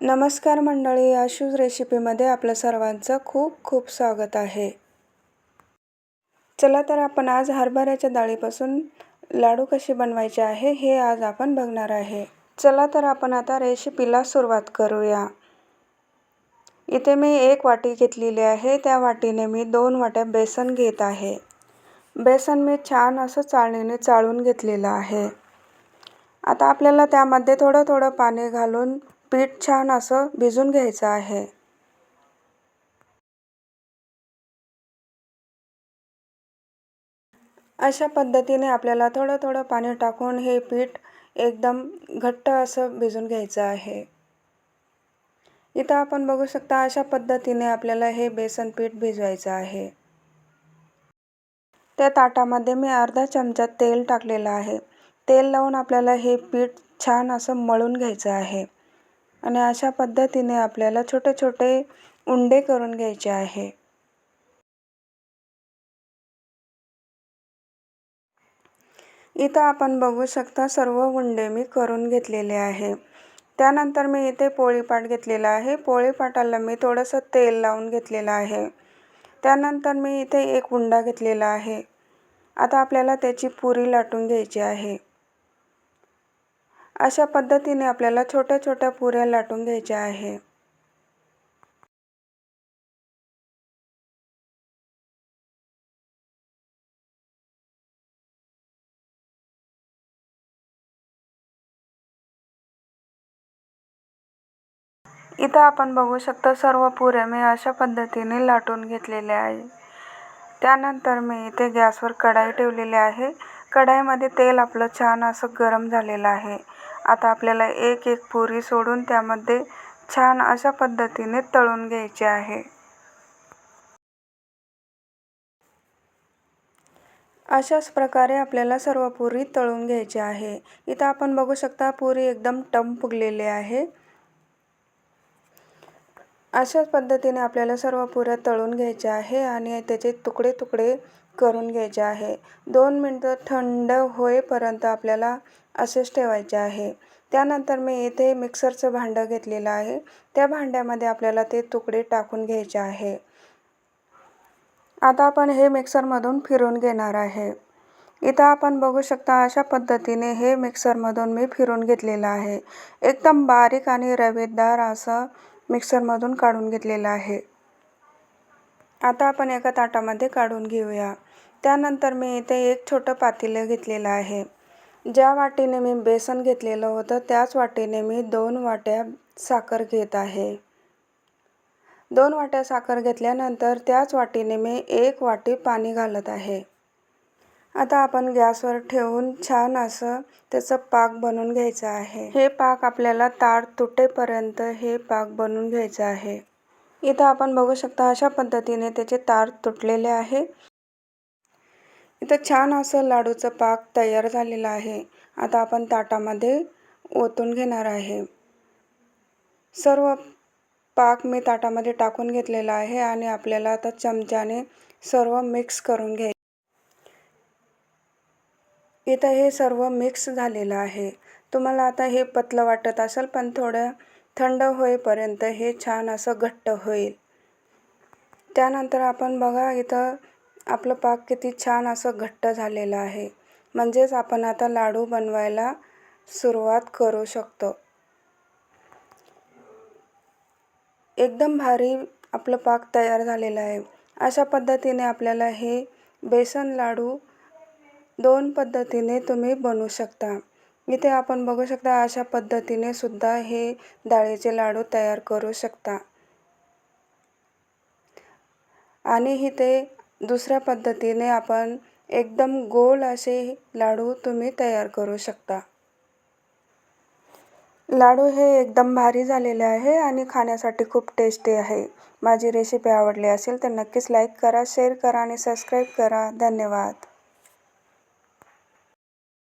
नमस्कार मंडळी आशूज रेसिपीमध्ये आपलं सर्वांचं खूप खूप स्वागत आहे. चला तर आपण आज हरभऱ्याच्या डाळीपासून लाडू कसे बनवायचे आहे हे आज आपण बघणार आहे. चला तर आपण आता रेसिपीला सुरुवात करूया. इथे मी एक वाटी घेतलेली आहे त्या वाटीने मी दोन वाट्या बेसन घेत आहे. बेसन मी छान असं चाळणीने चाळून घेतलेलं आहे. आता आपल्याला त्यामध्ये थोडं थोडं पाणी घालून पीठ छान असं भिजून घ्यायचं आहे. अशा पद्धतीने आपल्याला थोडं थोडं पाणी टाकून हे पीठ एकदम घट्ट असं भिजून घ्यायचं आहे. इथं आपण बघू शकता अशा पद्धतीने आपल्याला हे बेसन पीठ भिजवायचं आहे. त्या ताटामध्ये मी अर्धा चमचा तेल टाकलेलं आहे. तेल लावून आपल्याला हे पीठ छान असं मळून घ्यायचं आहे. आणि अशा पद्धतीने आपल्याला छोटे छोटे उंडे करून घ्यायचे आहे. इथं आपण बघू शकता सर्व उंडे मी करून घेतलेले आहे. त्यानंतर मी इथे पोळीपाट घेतलेला आहे. पोळीपाटाला मी थोडंसं तेल लावून घेतलेलं आहे. त्यानंतर मी इथे एक उंडा घेतलेला आहे. आता आपल्याला त्याची पुरी लाटून घ्यायची आहे. अशा पद्धतीने आपल्याला छोट्या छोट्या पुऱ्या लाटून घ्यायच्या आहे. इथं आपण बघू शकता सर्व पुऱ्या मी अशा पद्धतीने लाटून घेतलेल्या आहे. त्यानंतर मी इथे गॅसवर कढाई ठेवलेली आहे. कढाईमध्ये तेल आपलं छान असं गरम झालेलं आहे. आता आपल्याला एक एक पुरी सोडून त्यामध्ये छान अशा पद्धतीने तळून घ्यायचे आहे. अशाच प्रकारे आपल्याला सर्व पुरी तळून घ्यायची आहे. इथं आपण बघू शकता पुरी एकदम टम फुगलेली आहे. अशाच पद्धतीने आपल्याला सर्व पुऱ्या तळून घ्यायच्या आहे आणि त्याचे तुकडे तुकडे करून घ्यायचे आहे. दोन मिनटं थंड होईपर्यंत आपल्याला असेच ठेवायचे आहे. त्यानंतर मी इथे मिक्सरचं भांडं घेतलेलं आहे. त्या भांड्यामध्ये आपल्याला ते तुकडे टाकून घ्यायचे आहे. आता आपण हे मिक्सरमधून फिरून घेणार आहे. इथं आपण बघू शकता अशा पद्धतीने हे मिक्सरमधून मी फिरून घेतलेलं आहे. एकदम बारीक आणि रवेदार असं मिक्सरमधून काढून घेतलेलं आहे. आता आपण एका ताटामध्ये काढून घेऊया. त्यानंतर मी इथे एक छोटं पातेलं घेतलेलं आहे. ज्या वाटीने मी बेसन घेतलेलं होतं त्याच वाटीने मी दोन वाट्या साखर घेत आहे. दोन वाट्या साखर घेतल्यानंतर त्याच वाटीने मी एक वाटी पाणी घालत आहे. आता आपण गॅसवर ठेवून छान असं त्याचं पाक बनवून घ्यायचं आहे. हे पाक आपल्याला तार तुटेपर्यंत हे पाक बनवून घ्यायचं आहे. इथं आपण बघू शकता अशा पद्धतीने त्याचे तार तुटलेले आहे. इथं छान असं लाडूचं पाक तयार झालेलं आहे. आता आपण ताटामध्ये ओतून घेणार आहे. सर्व पाक मी ताटामध्ये टाकून घेतलेला आहे आणि आपल्याला आता चमच्याने सर्व मिक्स करून घ्याय इथं हे सर्व मिक्स झालेलं आहे. तुम्हाला आता हे पतलं वाटत असेल पण थोडं थंड होईपर्यंत हे छान असं घट्ट होईल. त्यानंतर आपण बघा इथं आपलं पाक किती छान असं घट्ट झालेलं आहे. म्हणजेच आपण आता लाडू बनवायला सुरुवात करू शकतो. एकदम भारी आपलं पाक तयार झालेलं आहे. अशा पद्धतीने आपल्याला हे बेसन लाडू दोन पद्धतीने तुम्ही बनवू शकता. इथे आपण बघू शकता अशा पद्धतीने सुद्धा हे डाळीचे लाडू तयार करू शकता. आणि इथे दुसऱ्या पद्धतीने आपण एकदम गोल असे लाडू तुम्ही तयार करू शकता. लाडू हे एकदम भारी झालेले आहे आणि खाण्यासाठी खूप टेस्टी आहे. माझी रेसिपी आवडली असेल तर नक्कीच लाईक करा शेअर करा आणि सबस्क्राईब करा. धन्यवाद.